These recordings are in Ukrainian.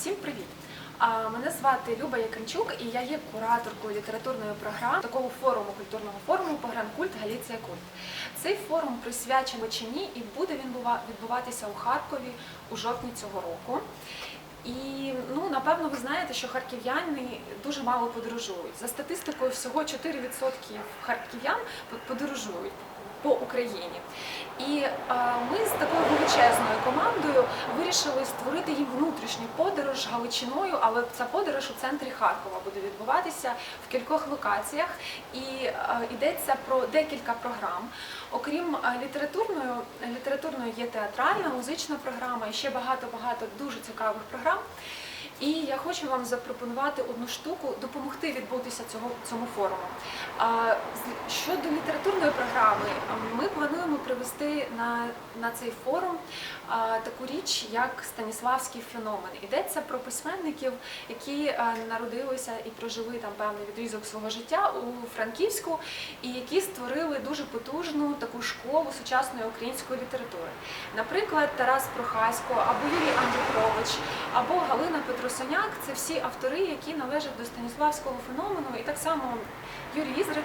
Всім привіт! Мене звати Люба Якимчук і я є кураторкою літературної програми такого форуму культурного форуму Погранкульт Галіція Культ. Цей форум присвячений Личині і буде він відбуватися у Харкові у жовтні цього року. І ну напевно ви знаєте, що харків'яни дуже мало подорожують. За статистикою, всього 4% харків'ян подорожують по Україні. І ми з такою величезною командою вирішили створити їм внутрішню подорож Галичиною, але ця подорож у центрі Харкова буде відбуватися в кількох локаціях. І йдеться про декілька програм. Окрім літературної, літературної є театральна, музична програма і ще багато-багато дуже цікавих програм. І я хочу вам запропонувати одну штуку, допомогти відбутися цього цьому форуму. Щодо літературної програми, ми плануємо привести на, на цей форум таку річ, як Станіславський феномен. Йдеться про письменників, які народилися і прожили там певний відрізок свого життя у Франківську, і які створили дуже потужну таку школу сучасної української літератури. Наприклад, Тарас Прохасько або Юрій Андрухович, або Галина Петросоняк це всі автори, які належать до Станіславського феномену, і так само Юрій Ізрик,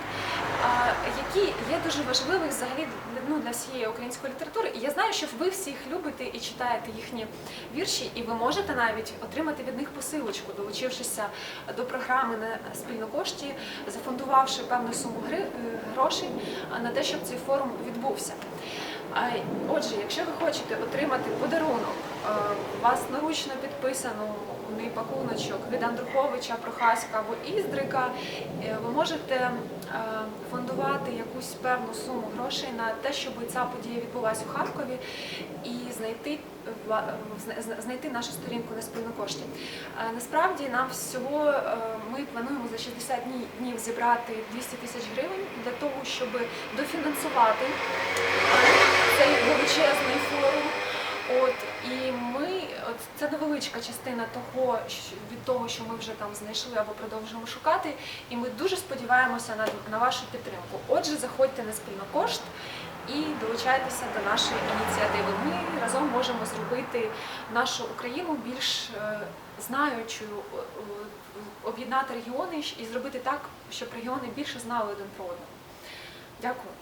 які є дуже важливі взагалі ну, для всієї української літератури. І я знаю, що ви всі їх любите і читаєте їхні вірші, і ви можете навіть отримати від них посилочку, долучившися до програми на спільно кошті, зафондувавши певну суму е, грошей на те, щоб цей форум відбувся. Отже, якщо ви хочете отримати подарунок, власноручно підписану пакуночок від Андруховича, Прохаська або Іздрика, е, ви можете е, фондувати якусь певну суму грошей на те, щоб ця подія відбулася у Харкові і знайти знайти нашу сторінку на спільну кошті. Е, Насправді нам всього ми плануємо за 60 днів зібрати 200 тисяч гривень для того, щоб дофінансувати цей величезний форум. От і ми, от це невеличка частина того, що- від того, що ми вже там знайшли або продовжуємо шукати. І ми дуже сподіваємося на, на вашу підтримку. Отже, заходьте на спільно кошт і долучайтеся до нашої ініціативи. Ми разом можемо зробити нашу Україну більш е, знаючою, об'єднати регіони і зробити так, щоб регіони більше знали один про одного. Дякую.